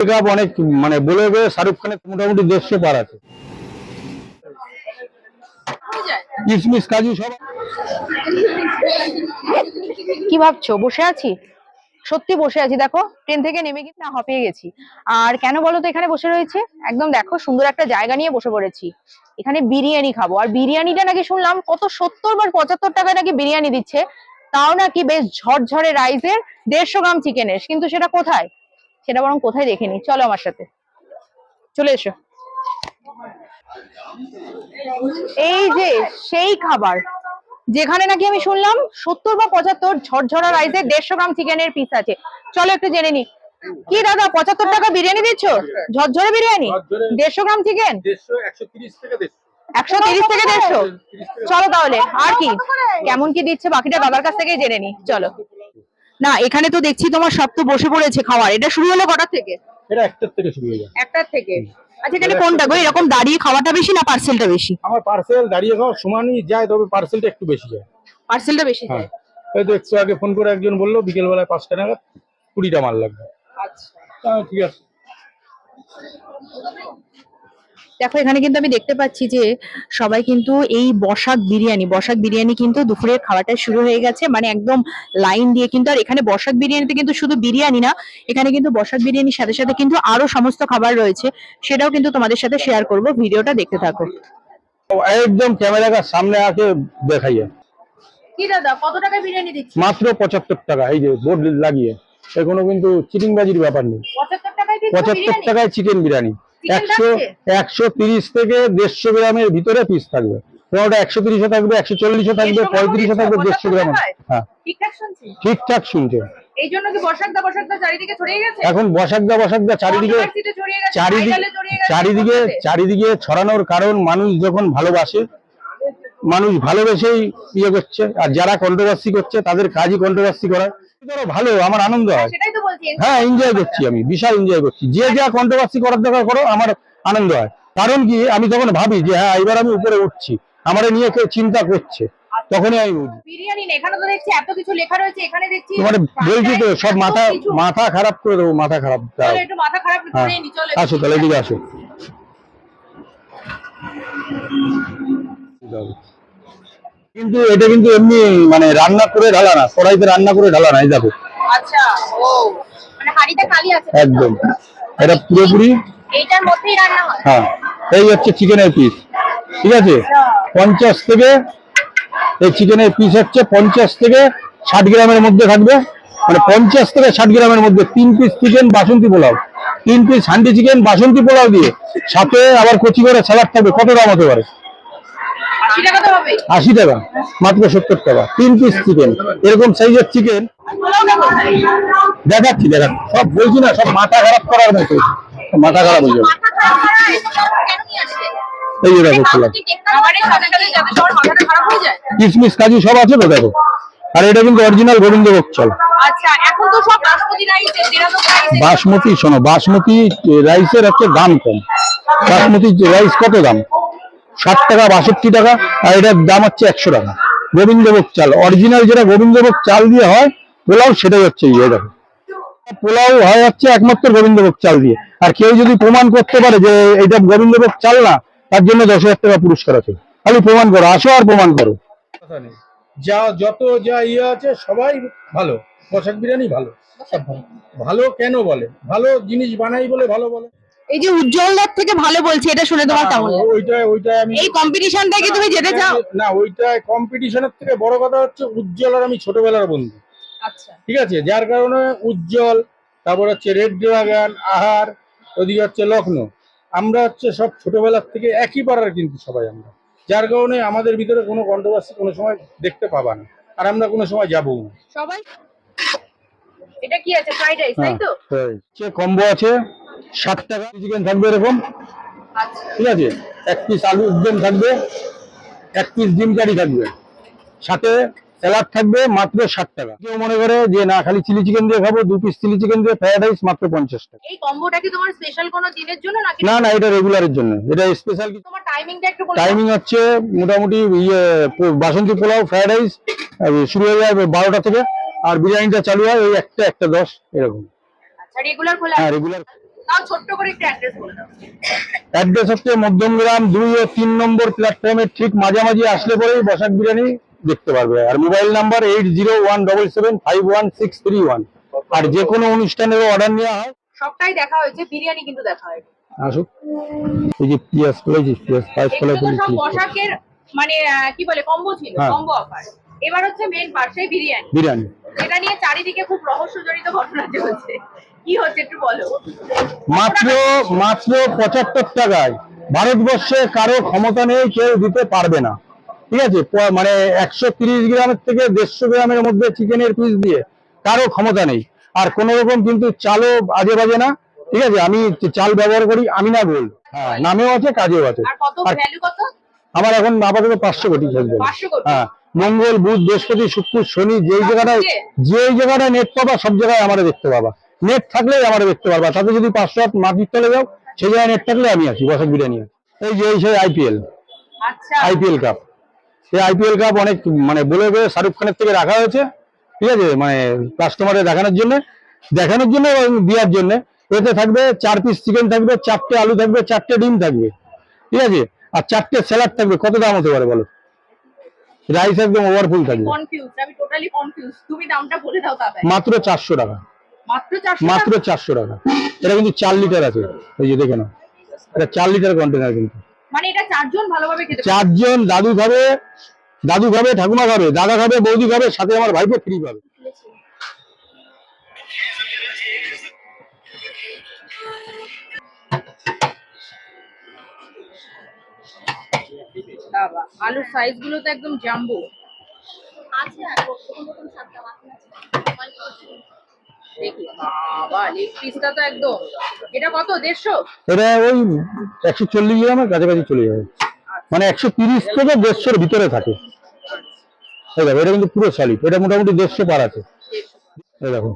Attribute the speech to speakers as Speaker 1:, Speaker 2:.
Speaker 1: Makeup অনেক মানে বলে গিয়ে শাহরুখ খানের মোটামুটি দেড়শো পার আছে। কিশমিশ কাজু সব।
Speaker 2: কি ভাবছ? বসে আছি? সত্যি বসে আছি। দেখো ট্রেন থেকে নেমে কিন্তু না হপিয়ে গেছি। আর কেন বলো তো এখানে বসে রয়েছে? একদম দেখো, সুন্দর একটা জায়গা নিয়ে বসে পড়েছি। এখানে বিরিয়ানি খাব। আর বিরিয়ানিটা নাকি শুনলাম কত সত্তর বা পঁচাত্তর টাকায় নাকি বিরিয়ানি দিচ্ছে। তাও নাকি বেশ ঝরঝরে রাইসের দেড়শো গ্রাম চিকেনের কিন্তু সেটা কোথায়? সেটা বরং কোথায় দেখে নি? চলো আমার সাথে। চলে এসো। এই যে সেই খাবার যেখানে নাকি আমি শুনলাম সত্তর বা পঁচাত্তর ঝরঝরা রাইসে দেড়শো গ্রাম চিকেনের পিস আছে। চলো একটু জেনে নি। কি দাদা পঁচাত্তর টাকা বিরিয়ানি দিচ্ছ? ঝরঝরে বিরিয়ানি? দেড়শো গ্রাম চিকেন?
Speaker 1: একশো তিরিশ থেকে দেড়শো।
Speaker 2: একশো তিরিশ থেকে দেড়শো? চলো তাহলে আর কি? কেমন কি দিচ্ছে বাকিটা দাদার কাছ থেকেই জেনে নি। চলো। না এখানে তো দেখছি তোমার সব তো বসে পড়েছে খাওয়ার। এটা শুরু হলো কটার থেকে?
Speaker 1: এটা একটার থেকে শুরু হয়ে যায়।
Speaker 2: একটার থেকে? আচ্ছা এখানে কোনটা গো? এরকম দাঁড়িয়ে খাওয়াটা বেশি না পার্সেলটা বেশি?
Speaker 1: আমার পার্সেল দাঁড়িয়ে খাওয়া সমানই যায় তবে পার্সেলটা একটু বেশি যায়।
Speaker 2: পার্সেলটা বেশি
Speaker 1: হ্যাঁ। এই তো একটু আগে ফোন করে একজন বলল বিকেল বেলায় পাঁচটা নাগাদ কুড়িটা মাল লাগবে।
Speaker 2: আচ্ছা।
Speaker 1: ঠিক আছে।
Speaker 2: দেখো এখানে কিন্তু আমি দেখতে পাচ্ছি যে সবাই কিন্তু এই বসাক বিরিয়ানি বসাক বিরিয়ানি কিন্তু দুপুরের খাওয়াটা শুরু হয়ে গেছে। মানে একদম লাইন দিয়ে কিন্তু আর এখানে বসাক বিরিয়ানিতে কিন্তু শুধু বিরিয়ানি না এখানে কিন্তু বসাক বিরিয়ানির সাথে সাথে কিন্তু আরও সমস্ত খাবার রয়েছে। সেটাও কিন্তু তোমাদের সাথে শেয়ার করব ভিডিওটা দেখতে থাকো।
Speaker 1: একদম ক্যামেরা কার সামনে আকে দেখাইয়ে।
Speaker 2: কি দাদা কত টাকা বিরিয়ানি দিচ্ছি
Speaker 1: মাত্র পঁচাত্তর টাকা এই যে বোর্ড লাগিয়ে। এখনও কিন্তু চিটিং বাজির ব্যাপার নেই।
Speaker 2: পঁচাত্তর টাকায়
Speaker 1: পঁচাত্তর টাকায় চিকেন বিরিয়ানি। একশো একশো তিরিশ থেকে দেড়শো গ্রামের ভিতরে পিস থাকবে। কোনোটা একশো তিরিশে থাকবে একশো চল্লিশে থাকবে
Speaker 2: 150
Speaker 1: পঁয়ত্রিশে থাকবে দেড়শো গ্রাম হ্যাঁ?
Speaker 2: ঠিকঠাক শুনছি।
Speaker 1: শুনছে।
Speaker 2: এই জন্য কি বসাকদা বসাকদা চারিদিকে ছড়িয়ে গেছে?
Speaker 1: এখন বসাকদা বসাকদা চারিদিকে চারিদিকে চারিদিকে চারিদিকে ছড়ানোর কারণ মানুষ যখন ভালোবাসে মানুষ ভালোবেসেই ইয়ে করছে। আর যারা কন্ট্রোভার্সি করছে তাদের কাজই কন্ট্রোভার্সি করা। ভালো? আমার আনন্দ হয়। হ্যাঁ এনজয় করছি আমি বিশাল এনজয় করছি। যে যা কন্ট্রোভার্সি করার দরকার করো আমার আনন্দ হয়। কারণ কি আমি তখন ভাবি যে হ্যাঁ এবার আমি উপরে উঠছি। আমার নিয়ে কেউ চিন্তা করছে। তখনই আমি বুঝি।
Speaker 2: বিরিয়ানি এখানে তো দেখছি এত কিছু লেখা রয়েছে এখানে দেখছি
Speaker 1: তোমার বলছি তো সব মাথা মাথা খারাপ করে দেবো মাথা খারাপ
Speaker 2: একটু মাথা খারাপ
Speaker 1: হ্যাঁ
Speaker 2: করে নি চলো
Speaker 1: আসো তাহলে এদিকে আসো। কিন্তু এটা কিন্তু এমনি মানে রান্না করে ঢালা না কড়াইতে রান্না করে ঢালা না এই দেখো।
Speaker 2: আচ্ছা ও মানে হাড়িটা খালি আছে
Speaker 1: একদম। এটা পুরোপুরি?
Speaker 2: এইটার মধ্যেই রান্না হয়?
Speaker 1: হ্যাঁ এই হচ্ছে চিকেনের পিস ঠিক আছে? পঞ্চাশ থেকে এই চিকেনের পিস হচ্ছে পঞ্চাশ থেকে ষাট গ্রামের মধ্যে থাকবে। মানে পঞ্চাশ থেকে ষাট গ্রামের মধ্যে তিন পিস চিকেন বাসন্তী পোলাও। তিন পিস হান্ডি চিকেন বাসন্তী পোলাও দিয়ে। সাথে আবার কচি করে স্যালাড থাকবে। কত দাম হতে পারে?
Speaker 2: টাকা
Speaker 1: আশি টাকা মাত্র সত্তর টাকা। তিন পিস চিকেন এরকম সাইজের চিকেন দেখাচ্ছি দেখাচ্ছি। সব বলছি না সব মাথা খারাপ করার মতো। মাথা খারাপ হয়ে যাবে। এই যে দেখো খোলা। কাজু সব আছে তো দেখো। আর এটা কিন্তু অরিজিনাল গোবিন্দভোগ চাল
Speaker 2: বাসমতি
Speaker 1: শোনো বাসমতি রাইসের হচ্ছে দাম কম। বাসমতি রাইস কত দাম? ষাট টাকা বাষট্টি টাকা আর এটার দাম হচ্ছে একশো টাকা। গোবিন্দভোগ চাল। অরিজিনাল যেটা গোবিন্দভোগ চাল দিয়ে হয় পোলাও সেটাই হচ্ছে ইয়ে দেখো। পোলাও হয় হচ্ছে একমাত্র গোবিন্দভোগ চাল দিয়ে। আর কেউ যদি প্রমাণ করতে পারে যে এটা গোবিন্দভোগ চাল না তার জন্য দশ হাজার টাকা পুরস্কার আছে। খালি প্রমাণ করো আসো আর প্রমাণ করো। যা যত যা ইয়ে আছে সবাই ভালো। বসাক বিরিয়ানি ভালো। ভালো। কেন বলে? ভালো জিনিস বানাই বলে ভালো বলে।
Speaker 2: এই যে উজ্জ্বল উজ্জ্বলদার থেকে ভালো বলছে এটা শুনে তোমার কেমন?
Speaker 1: ওইটা ওইটা আমি
Speaker 2: এই কম্পিটিশনটা কি তুমি যেতে চাও?
Speaker 1: না ওইটা কম্পিটিশনের থেকে বড় কথা হচ্ছে উজ্জ্বল আর আমি ছোটবেলার বন্ধু। ঠিক আছে? যার কারণে উজ্জ্বল তারপর হচ্ছে রেড ড্রাগন আহার ওদিকে হচ্ছে লখনৌ আমরা হচ্ছে সব ছোটবেলার থেকে একই পাড়ার কিন্তু সবাই আমরা। যার কারণে আমাদের ভিতরে কোনো কন্ট্রোভার্সি কোনো সময় দেখতে পাবা না। আর আমরা কোনো সময় যাব না।
Speaker 2: সবাই? এটা কি আছে? ফ্রাইড রাইস তাই তো?
Speaker 1: কম্বো আছে টাকা চিকেন থাকবে এরকম।
Speaker 2: আচ্ছা।
Speaker 1: ঠিক আছে? এক পিস আলু উদ্যম থাকবে। এক পিস ডিম কারি থাকবে। সাথে স্যালাড থাকবে মাত্র ষাট টাকা। কেউ মনে করে যে না খালি চিলি চিকেন দিয়ে খাব দু পিস চিলি চিকেন দিয়ে ফ্রাইড রাইস মাত্র পঞ্চাশ টাকা।
Speaker 2: এই কম্বোটা কি তোমার স্পেশাল কোনো দিনের জন্য নাকি?
Speaker 1: না না এটা রেগুলারের জন্য। এটা স্পেশাল
Speaker 2: তোমার টাইমিংটা একটু বলো
Speaker 1: টাইমিং হচ্ছে মোটামুটি ইয়ে বাসন্তী পোলাও ফ্রাইড রাইস শুরু হয়ে যায় বারোটা থেকে আর বিরিয়ানিটা চালু হয় ওই একটা একটা দশ এরকম।
Speaker 2: আচ্ছা রেগুলার খোলা
Speaker 1: হ্যাঁ রেগুলার
Speaker 2: ছোট্ট করে একটু অ্যাড্রেস বলে দাও।
Speaker 1: অ্যাড্রেস হচ্ছে মধ্যমগ্রাম দুই ও তিন নম্বর প্ল্যাটফর্মের ঠিক মাঝামাঝি আসলে পরেই বসাক বিরিয়ানি দেখতে পারবে। আর mobile number eight zero one double seven five one six three one আর যে কোনো অনুষ্ঠানেরও অর্ডার নেওয়া হয়।
Speaker 2: সবটাই দেখা হয়েছে বিরিয়ানি কিন্তু দেখা হয়নি।
Speaker 1: আসুক। এই যে পিয়াজ করেছি পিয়াজ পায়েস
Speaker 2: এগুলো
Speaker 1: কলা
Speaker 2: সব পোশাকের মানে কি বলে কম্বো ছিল
Speaker 1: হ্যাঁ।
Speaker 2: কম্বো অফার এবার হচ্ছে মেন বিরিয়ানি।
Speaker 1: বিরিয়ানি।
Speaker 2: এটা নিয়ে চারিদিকে খুব রহস্যজনিত ঘটনা চলছে। কি হচ্ছে একটু বলো।
Speaker 1: মাত্র মাত্র পঁচাত্তর টাকায় ভারতবর্ষে কারও ক্ষমতা নেই কেউ দিতে পারবে না। ঠিক আছে? মানে একশো তিরিশ গ্রামের থেকে দেড়শো গ্রামের মধ্যে চিকেনের পিস দিয়ে কারও ক্ষমতা নেই। আর কোন রকম কিন্তু চালও আজে বাজে না ঠিক আছে? আমি চাল ব্যবহার করি আমি না গোল্ড হ্যাঁ নামেও আছে কাজেও আছে।
Speaker 2: আর
Speaker 1: আমার এখন আপাতত পাঁচশো কোটি হ্যাঁ মঙ্গল বুধ বৃহস্পতি শুক্র শনি যেই জায়গাটায়? যেই জায়গাটায় নেট পাবা সব জায়গায় আমারে দেখতে পাবা। নেট থাকলেই আমারে দেখতে পারবা। তাতে যদি পাঁচশো হাত মাটির তলে যাও সেই জায়গায় নেট থাকলে আমি আছি বসাক বিরিয়ানি এই যে এই সেই আইপিএল আইপিএল কাপ এই আইপিএল কাপ অনেক মানে বলে বলে শাহরুখ খানের থেকে রাখা হয়েছে ঠিক আছে? মানে কাস্টমারে দেখানোর জন্য দেখানোর জন্য এবং দেওয়ার জন্য। এতে থাকবে চার পিস চিকেন থাকবে চারটে আলু থাকবে চারটে ডিম থাকবে ঠিক আছে? আর চারটে স্যালাড থাকবে কত দাম হতে পারে বলো? রাইস একদম ওভারফুল থাকবে।
Speaker 2: কনফিউজ আমি টোটালি কনফিউজ তুমি দামটা বলে দাও তাড়াতাড়ি।
Speaker 1: মাত্র চারশো টাকা।
Speaker 2: মাত্র চারশো
Speaker 1: মাত্র টাকা। এটা কিন্তু চার লিটার আছে। এই যে দেখে নাও। এটা চার লিটার কন্টেনার কিন্তু।
Speaker 2: মানে এটা চারজন ভালোভাবে খেতে
Speaker 1: চারজন দাদু খাবে দাদু খাবে ঠাকুমা খাবে দাদা খাবে বৌদি খাবে সাথে আমার ভাইপো ফ্রি পাবে।
Speaker 2: বাবা আলুর সাইজগুলো তো একদম জাম্বো
Speaker 3: আছে আর
Speaker 2: দেখি বাবা লেগ পিসটা তো একদম। এটা কত দেড়শো?
Speaker 1: এটা ওই একশো চল্লিশ গ্রামের কাছাকাছি চলে যাবে। মানে একশো তিরিশ থেকে দেড়শোর ভিতরে থাকে। এই দেখো এটা কিন্তু পুরো সলিড এটা মোটামুটি দেড়শো পার আছে। এই দেখো।